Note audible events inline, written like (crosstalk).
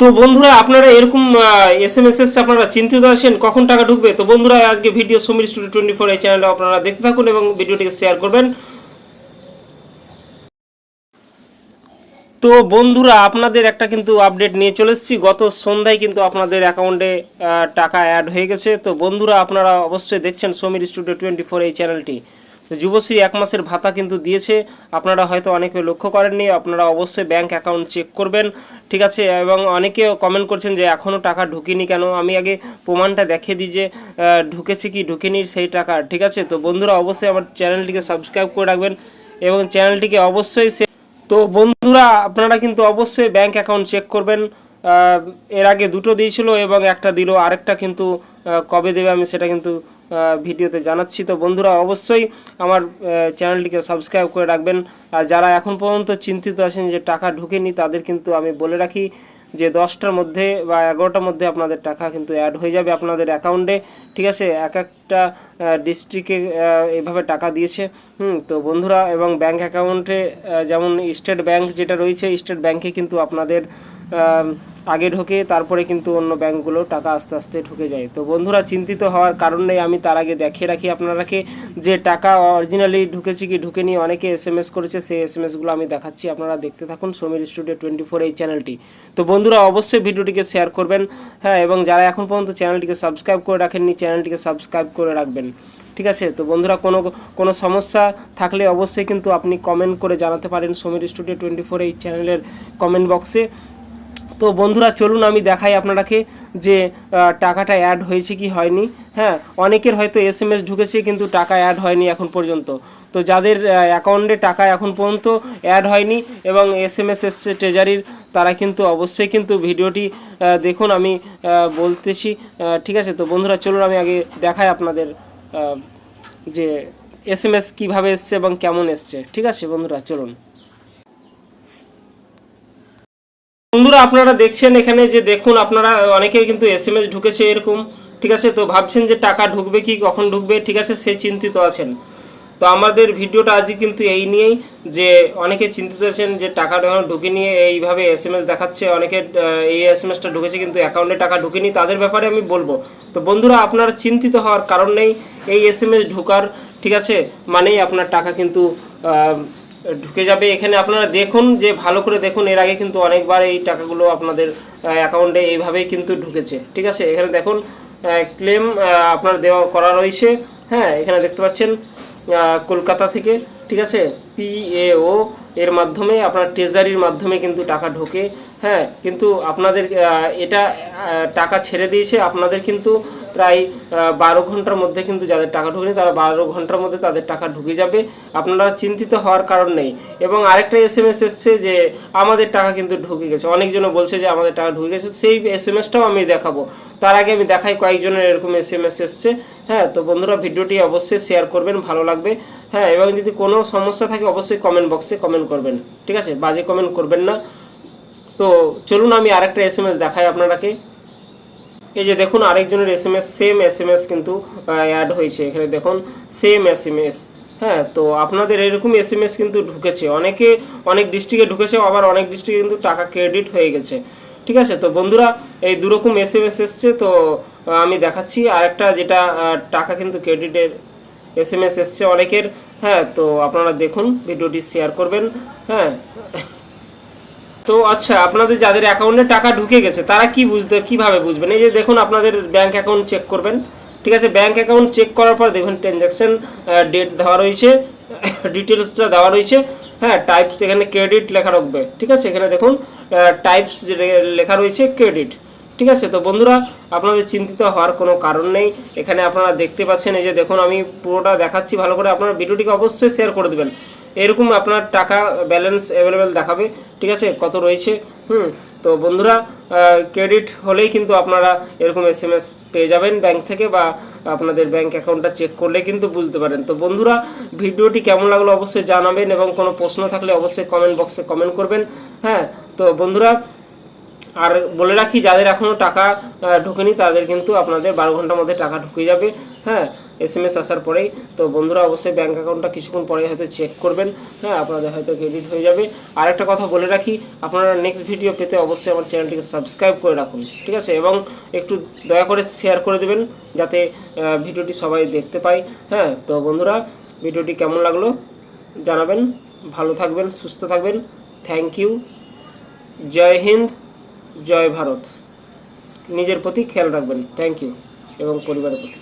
তো বন্ধুরা, আপনারা এরকম এস এম এস এসছে আপনারা চিন্তিত আছেন, কখন টাকা ঢুকবে? তো বন্ধুরা, আজকে video Sameer studio twenty four এই চ্যানেলটা আপনারা দেখতে থাকুন এবং ভিডিওটিকে শেয়ার করবেন। তো বন্ধুরা, আপনাদের একটা কিন্তু আপডেট নিয়ে চলে এসেছি। গত সন্ধ্যায় কিন্তু আপনাদের অ্যাকাউন্টে টাকা অ্যাড হয়ে গেছে। তো বন্ধুরা, আপনারা অবশ্যই দেখছেন সমীর স্টুডিও টোয়েন্টি ফোর এই চ্যানেলটি যুবশ্রী এক মাসের ভাতা কিন্তু দিয়েছে। আপনারা হয়তো অনেকে লক্ষ্য করেননি, আপনারা অবশ্যই ব্যাংক অ্যাকাউন্ট চেক করবেন। ঠিক আছে? এবং অনেকে কমেন্ট করছেন যে এখনও টাকা ঢুকিনি কেন? আমি আগে প্রমাণটা দেখিয়ে দিই যে ঢুকেছে কি ঢুকেনি সেই টাকা। ঠিক আছে? তো বন্ধুরা, অবশ্যই আমার চ্যানেলটিকে সাবস্ক্রাইব করে রাখবেন এবং চ্যানেলটিকে অবশ্যই তো বন্ধুরা, আপনারা কিন্তু অবশ্যই ব্যাংক অ্যাকাউন্ট চেক করবেন। এর আগে দুটো দিয়েছিল এবং একটা দিল। আরেকটা কিন্তু কবে দেবে আমি সেটা কিন্তু ভিডিওতে জানাচ্ছি। তো বন্ধুরা, অবশ্যই আমার চ্যানেলটিকে সাবস্ক্রাইব করে রাখবেন। আর যারা এখন পর্যন্ত চিন্তিত আছেন যে টাকা ঢুকেনি, তাদের কিন্তু আমি বলে রাখি যে দশটার মধ্যে বা এগারোটার মধ্যে আপনাদের টাকা কিন্তু অ্যাড হয়ে যাবে আপনাদের অ্যাকাউন্টে ঠিক আছে? এক একটা ডিস্ট্রিক্টে এইভাবে টাকা দিয়েছে। হুম, তো বন্ধুরা, এবং ব্যাংক অ্যাকাউন্টে যেমন স্টেট ব্যাংক যেটা রয়েছে স্টেট ব্যাংকে কিন্তু আপনাদের আগে ঢোকে, তারপরে কিন্তু অন্য ব্যাঙ্কগুলো টাকা আস্তে আস্তে ঢুকে যায়। তো বন্ধুরা, চিন্তিত হওয়ার কারণ আমি তার আগে দেখিয়ে রাখি আপনারাকে যে টাকা অরিজিনালি ঢুকেছে কি ঢুকেনি, অনেকে এস এম এস করেছে, সেই এস এম এসগুলো আমি দেখাচ্ছি, আপনারা দেখতে থাকুন সমীর স্টুডিও টোয়েন্টি ফোর এই চ্যানেলটি তো বন্ধুরা, অবশ্যই ভিডিওটিকে শেয়ার করবেন হ্যাঁ এবং যারা এখন পর্যন্ত চ্যানেলটিকে সাবস্ক্রাইব করে রাখেননি চ্যানেলটিকে সাবস্ক্রাইব করে রাখবেন, ঠিক আছে? তো বন্ধুরা, কোনো কোনো সমস্যা থাকলে অবশ্যই কিন্তু আপনি কমেন্ট করে জানাতে পারেন সমীর স্টুডিও টোয়েন্টি ফোর এই চ্যানেলের কমেন্ট বক্সে তো বন্ধুরা, চলুন আমি দেখাই আপনারাকে যে টাকাটা অ্যাড হয়েছে কি হয়নি। হ্যাঁ অনেকের হয়তো এস এম এস ঢুকেছে কিন্তু টাকা অ্যাড হয়নি এখন পর্যন্ত। তো যাদের অ্যাকাউন্টে টাকা এখন পর্যন্ত অ্যাড হয়নি এবং এস এম এস এসছে ট্রেজারির তারা কিন্তু অবশ্যই কিন্তু ভিডিওটি দেখুন আমি বলতেছি ঠিক আছে? তো বন্ধুরা, চলুন আমি আগে দেখাই আপনাদের যে এস এম এস কীভাবে এসছে এবং কেমন এসছে। ঠিক আছে বন্ধুরা, চলুন। বন্ধুরা, আপনারা দেখছেন এখানে যে দেখুন, আপনারা অনেকের কিন্তু এস এম এস ঢুকেছে এরকম, ঠিক আছে? তো ভাবছেন যে টাকা ঢুকবে কি, কখন ঢুকবে, ঠিক আছে? সে চিন্তিত আছেন। তো আমাদের ভিডিওটা আজকে কিন্তু এই নিয়েই যে অনেকে চিন্তিত আছেন যে টাকা ঢুকে নিয়ে এইভাবে এস এম এস দেখাচ্ছে। অনেকে এই এস এম এসটা ঢুকেছে কিন্তু অ্যাকাউন্টে টাকা ঢুকেনি, তাদের ব্যাপারে আমি বলব। তো বন্ধুরা, আপনারা চিন্তিত হওয়ার কারণ নেই, এই এস এম এস ঢোকার, ঠিক আছে? মানেই আপনার টাকা কিন্তু ঢুকে যাবে। এখানে আপনারা দেখুন যে, ভালো করে দেখুন, এর আগে কিন্তু অনেকবার এই টাকাগুলো আপনাদের অ্যাকাউন্টে এইভাবেই কিন্তু ঢুকেছে। ঠিক আছে? এখানে দেখুন ক্লেম আপনার দেওয়া করা রয়েছে। হ্যাঁ এখানে দেখতে পাচ্ছেন কলকাতা থেকে। ঠিক আছে? পিএও এর মাধ্যমে, আপনার ট্রেজারির মাধ্যমে কিন্তু টাকা ঢোকে। হ্যাঁ কিন্তু আপনাদের এটা টাকা ছেড়ে দিয়েছে। আপনাদের কিন্তু প্রায় বারো ঘণ্টার মধ্যে কিন্তু যাদের টাকা ঢুকেনি, তারা বারো ঘণ্টার মধ্যে তাদের টাকা ঢুকে যাবে। আপনারা চিন্তিত হওয়ার কারণ নেই। এবং আরেকটা এস এম এস এসছে যে, আমাদের টাকা কিন্তু ঢুকে গেছে। অনেকজনে বলছে যে, আমাদের টাকা ঢুকে গেছে। সেই এস এম এসটাও আমি দেখাবো। তার আগে আমি দেখাই কয়েকজনের এরকম এস এম এস এসছে। হ্যাঁ তো বন্ধুরা, ভিডিওটি অবশ্যই শেয়ার করবেন, ভালো লাগবে। হ্যাঁ এবং যদি কোনো সমস্যা থাকে, অবশ্যই কমেন্ট বক্সে কমেন্ট করবেন। ঠিক আছে? বাজে কমেন্ট করবেন না। তো চলুন আমি আরেকটা এস এম এস দেখাই আপনারাকে এই যে দেখুন, আরেকজনের S M S same S M S কিন্তু অ্যাড হয়েছে। এখানে দেখুন সেম এস এম এস হ্যাঁ তো আপনাদের এরকম এস এম এস কিন্তু ঢুকেছে। অনেকে অনেক ডিস্ট্রিক্টে ঢুকেছে আবার অনেক ডিস্ট্রিক্টে কিন্তু টাকা ক্রেডিট হয়ে গেছে। ঠিক আছে? তো বন্ধুরা, এই দুরকম এস এম এস এসছে, তো আমি দেখাচ্ছি। আরেকটা যেটা টাকা কিন্তু ক্রেডিটের এস এম এস এসছে অনেকের। হ্যাঁ তো আপনারা দেখুন, ভিডিওটি শেয়ার করবেন। হ্যাঁ তো আচ্ছা আপনাদের যাদের অ্যাকাউন্টে টাকা ঢুকে গেছে, তারা কি বুঝতে, কীভাবে বুঝবেন? এই যে দেখুন, আপনাদের ব্যাংক অ্যাকাউন্ট চেক করবেন। ঠিক আছে ব্যাংক অ্যাকাউন্ট চেক করার পর দেখুন ট্রানজ্যাকশন ডেট দেওয়া রয়েছে (coughs) ডিটেলসটা দেওয়া রয়েছে। হ্যাঁ টাইপস এখানে ক্রেডিট লেখা রাখবে ঠিক আছে, এখানে দেখুন টাইপস লেখা রয়েছে ক্রেডিট ঠিক আছে, তো বন্ধুরা, আপনাদের চিন্তিত হওয়ার কোনো কারণ নেই। এখানে আপনারা দেখতে পাচ্ছেন, এই যে দেখুন, আমি পুরোটা দেখাচ্ছি, ভালো করে আপনারা ভিডিওটিকে অবশ্যই শেয়ার করে দেবেন। এরকম আপনার টাকা ব্যালেন্স অ্যাভেলেবেল দেখাবে, ঠিক আছে? কত রয়েছে? হুম, তো বন্ধুরা ক্রেডিট হলেই কিন্তু আপনারা এরকম এস এম এস পেয়ে যাবেন ব্যাংক থেকে বা আপনাদের ব্যাংক অ্যাকাউন্টটা চেক করলে কিন্তু বুঝতে পারেন। তো বন্ধুরা, ভিডিওটি কেমন লাগল অবশ্যই জানাবেন এবং কোনো প্রশ্ন থাকলে অবশ্যই কমেন্ট বক্সে কমেন্ট করবেন হ্যাঁ? তো বন্ধুরা, আর বলে রাখি, যাদের এখনও টাকা ঢোকেনি তাদের কিন্তু আপনাদের বারো ঘণ্টার মধ্যে টাকা ঢুকে যাবে হ্যাঁ? এস এম এস আসার পরেই তো বন্ধুরা অবশ্যই ব্যাঙ্ক অ্যাকাউন্টটা কিছুক্ষণ পরে হয়তো চেক করবেন। হ্যাঁ আপনাদের হয়তো ক্রেডিট হয়ে যাবে। আর একটা কথা বলে রাখি, আপনারা নেক্সট ভিডিও পেতে অবশ্যই আমার চ্যানেলটিকে সাবস্ক্রাইব করে রাখুন, ঠিক আছে? এবং একটু দয়া করে শেয়ার করে দেবেন, যাতে ভিডিওটি সবাই দেখতে পায়। হ্যাঁ তো বন্ধুরা, ভিডিওটি কেমন লাগল জানাবেন। ভালো থাকবেন, সুস্থ থাকবেন। থ্যাংক ইউ জয় হিন্দ, জয় ভারত। নিজের প্রতি খেয়াল রাখবেন। থ্যাংক ইউ এবং পরিবারের প্রতি।